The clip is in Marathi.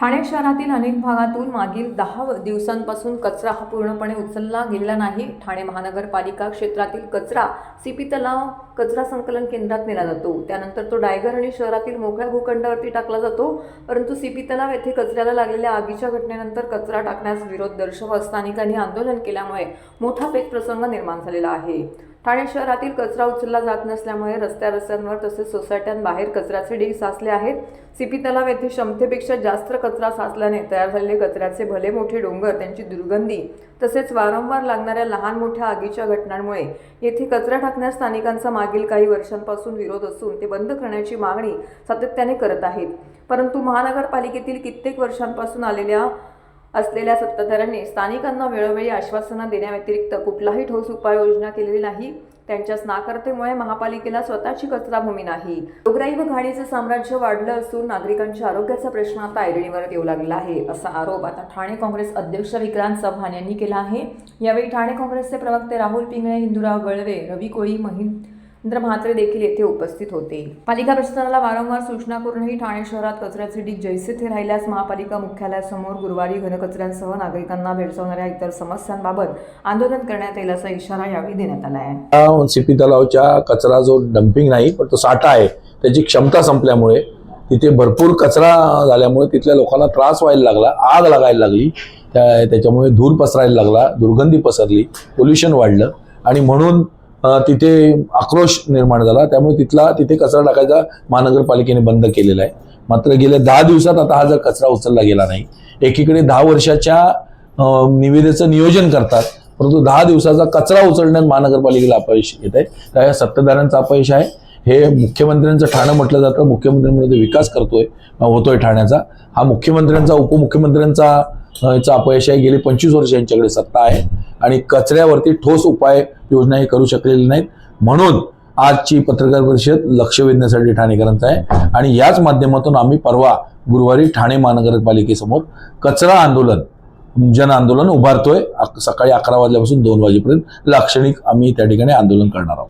ठाणे शहरातील अनेक भागातून मागील दहा दिवसांपासून कचरा हा पूर्णपणे उचलला गेलेला नाही. ठाणे महानगरपालिका क्षेत्रातील कचरा सीपी तलाव कचरा संकलन केंद्रात नेला जातो. त्यानंतर तो डायगर आणि शहरातील मोकळ्या भूखंडावरती टाकला जातो. परंतु सीपी तलाव येथे कचऱ्याला लागलेल्या आगीच्या घटनेनंतर कचरा टाकण्यास विरोध दर्शवत स्थानिकांनी आंदोलन केल्यामुळे मोठा पेच प्रसंग निर्माण झालेला आहे. ठाणे शहरातील कचरा उचलला जात नसल्यामुळे रस्त्या रस्त्यांवर तसेच सोसायट्यांबाहेर कचऱ्याचे ढीग साचले आहेत. सीपी तलाव येथे क्षमतेपेक्षा जास्त कचरा साचल्याने तयार झालेले कचऱ्याचे भले मोठे डोंगर त्यांची दुर्गंधी तसेच वारंवार लागणाऱ्या लहान मोठ्या आगीच्या घटनांमुळे येथे कचरा टाकण्यास स्थानिकांचा मागील काही वर्षांपासून विरोध असून ते बंद करण्याची मागणी सातत्याने करत आहेत. परंतु महानगरपालिकेतील कित्येक वर्षांपासून आलेल्या असलेल्या सत्ताधाऱ्यांनी स्थानिकांना वेळोवेळी आश्वासनं देण्याव्यतिरिक्त कुठलाही ठोस उपाययोजना केलेली नाही. त्यांच्याच नाकर्तेमुळे महापालिकेला स्वतःची कचराभूमी नाही. डोगराई व घाणीचं साम्राज्य वाढलं असून नागरिकांच्या आरोग्याचा प्रश्न आता ऐरणीवर येऊ लागला आहे असा आरोप आता ठाणे काँग्रेस अध्यक्ष विक्रांत चव्हाण यांनी केला आहे. यावेळी ठाणे काँग्रेसचे प्रवक्ते राहुल पिंगळे हिंदुराव गळवे रवी कोळी नंतर म्हात्रे देखील येथे उपस्थित होते. पालिका प्रशासनाला वारंवार सूचना करूनही ठाणे शहरात कचऱ्याचे ढीग जैसे थे राहिल्यास महापालिका मुख्यालयासमोर गुरुवारी घनकचऱ्यांसह नागरिकांना भेडसावणाऱ्या इतर समस्यांबाबत आंदोलन करण्यात येईल असा इशारा यावेळी देण्यात आला आहे. सीपी तलावच्या कचरा जो डम्पिंग नाही पण तो साठा आहे त्याची क्षमता संपल्यामुळे तिथे भरपूर कचरा झाल्यामुळे तिथल्या लोकांना त्रास व्हायला लागला आग लागायला लागली त्या त्याच्यामुळे धूर पसरायला लागला दुर्गंधी पसरली पोल्युशन वाढलं आणि म्हणून तिथे आक्रोश निर्माण झाला. त्यामुळे तिथला तिथे कचरा टाकायचा महानगरपालिकेने बंद केलेला आहे. मात्र गेल्या दहा दिवसात आता हा जर कचरा उचलला गेला नाही एकीकडे दहा वर्षाच्या निविदेचं नियोजन करतात परंतु दहा दिवसाचा कचरा उचलण्यात महानगरपालिकेला अपयश येत आहे. त्या या सत्ताधाऱ्यांचं अपयश आहे. हे मुख्यमंत्र्यांचं ठाणं म्हटलं जातं. मुख्यमंत्र्यांमध्ये विकास करतोय होतोय ठाण्याचा. हा मुख्यमंत्र्यांचा उपमुख्यमंत्र्यांचा याचा अपयश आहे. गेली पंचवीस वर्ष यांच्याकडे सत्ता आहे. आणि कचऱ्यावरती ठोस उपाय योजना हे करू शकलेली नाहीत. म्हणून आजची पत्रकार परिषद लक्ष वेधण्यासाठी ठाणेकरांचं आहे. आणि याच माध्यमातून आम्ही परवा गुरुवारी ठाणे महानगरपालिकेसमोर कचरा आंदोलन जन आंदोलन उभारतोय. सकाळी अकरा वाजल्यापासून दोन वाजेपर्यंत लाक्षणिक आम्ही त्या ठिकाणी आंदोलन करणार आहोत.